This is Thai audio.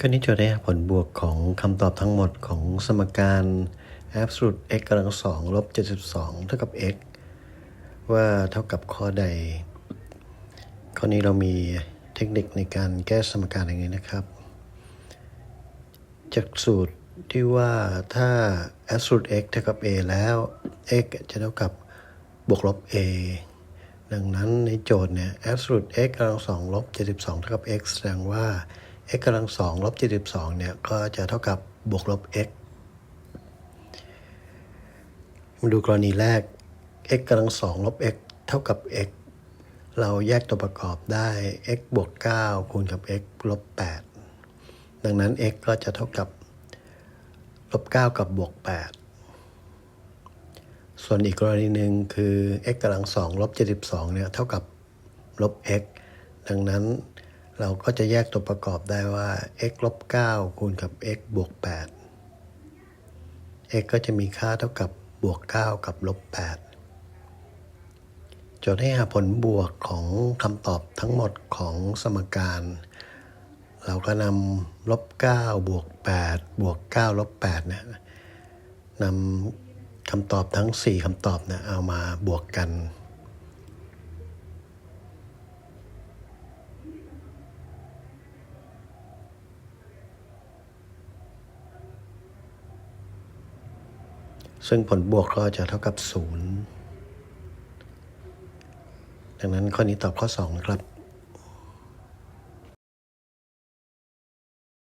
ก็นี้จะได้ผลบวกของคำตอบทั้งหมดของสมการ absolute x กำลังสองลบ72 เท่ากับ x ว่าเท่ากับข้อใด ข้อนี้เรามีเทคนิคในการแก้สมการอย่างนี้นะครับ จากสูตรที่ว่าถ้า absolute x เท่ากับ a แล้ว x จะเท่ากับบวกลบ a ดังนั้นในโจทย์เนี่ย absolute x กำลังสองลบ72 เท่ากับ x แสดงว่า x กำลังสองลบ72เนี่ยก็จะเท่ากับบวกลบ x มาดูกรณีแรก x กำลังสองลบ x เท่ากับ x เราแยกตัวประกอบได้ x บวก 9 คูณกับ x ลบ 8 ดังนั้น x ก็จะเท่ากับลบ 9 กับบวก 8 ส่วนอีกกรณีหนึ่งคือ x กำลังสองลบ 72เนี่ยเท่ากับลบ x ดังนั้น เราก็จะแยกตัวประกอบได้ว่า x ลบ9คูณกับ x บวก8 x ก็จะมีค่าเท่ากับบวก 9 กับลบ8โจทย์ให้หาผลบวกของคำตอบทั้งหมดของสมการ เราก็นำลบ9บวก8บวก9ลบ8เนี่ยนำคำตอบทั้ง 4คำตอบเนี่ยเอามาบวกกัน ซึ่งผลบวกก็จะเท่ากับ 0 ดังนั้นข้อนี้ตอบข้อ 2 นะครับ